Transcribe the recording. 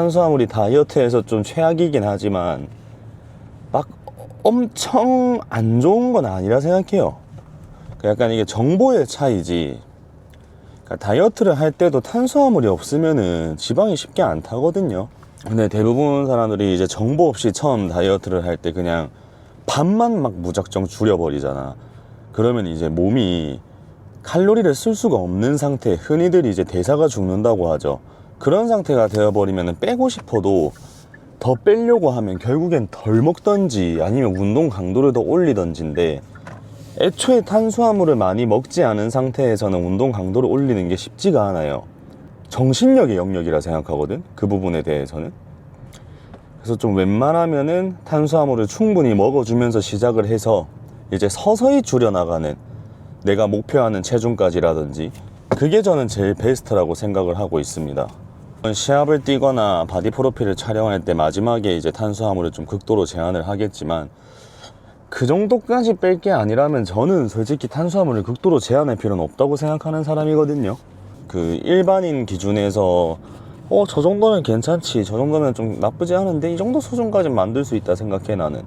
탄수화물이 다이어트에서 좀 최악이긴 하지만 막 엄청 안 좋은 건 아니라 생각해요. 그 약간 이게 정보의 차이지. 그러니까 다이어트를 할 때도 탄수화물이 없으면은 지방이 쉽게 안 타거든요. 근데 대부분 사람들이 이제 정보 없이 처음 다이어트를 할 때 그냥 밥만 막 무작정 줄여버리잖아. 그러면 이제 몸이 칼로리를 쓸 수가 없는 상태, 흔히들 이제 대사가 죽는다고 하죠. 그런 상태가 되어버리면 빼고 싶어도 더 빼려고 하면 결국엔 덜 먹던지 아니면 운동 강도를 더 올리던지인데 애초에 탄수화물을 많이 먹지 않은 상태에서는 운동 강도를 올리는 게 쉽지가 않아요. 정신력의 영역이라 생각하거든. 그 부분에 대해서는. 그래서 좀 웬만하면은 탄수화물을 충분히 먹어주면서 시작을 해서 이제 서서히 줄여나가는 내가 목표하는 체중까지라든지 그게 저는 제일 베스트라고 생각을 하고 있습니다. 시합을 뛰거나 바디 프로필을 촬영할 때 마지막에 이제 탄수화물을 좀 극도로 제한을 하겠지만 그 정도까지 뺄 게 아니라면 저는 솔직히 탄수화물을 극도로 제한할 필요는 없다고 생각하는 사람이거든요. 그 일반인 기준에서 어, 저 정도면 괜찮지. 저 정도면 좀 나쁘지 않은데 이 정도 수준까지 만들 수 있다 생각해 나는.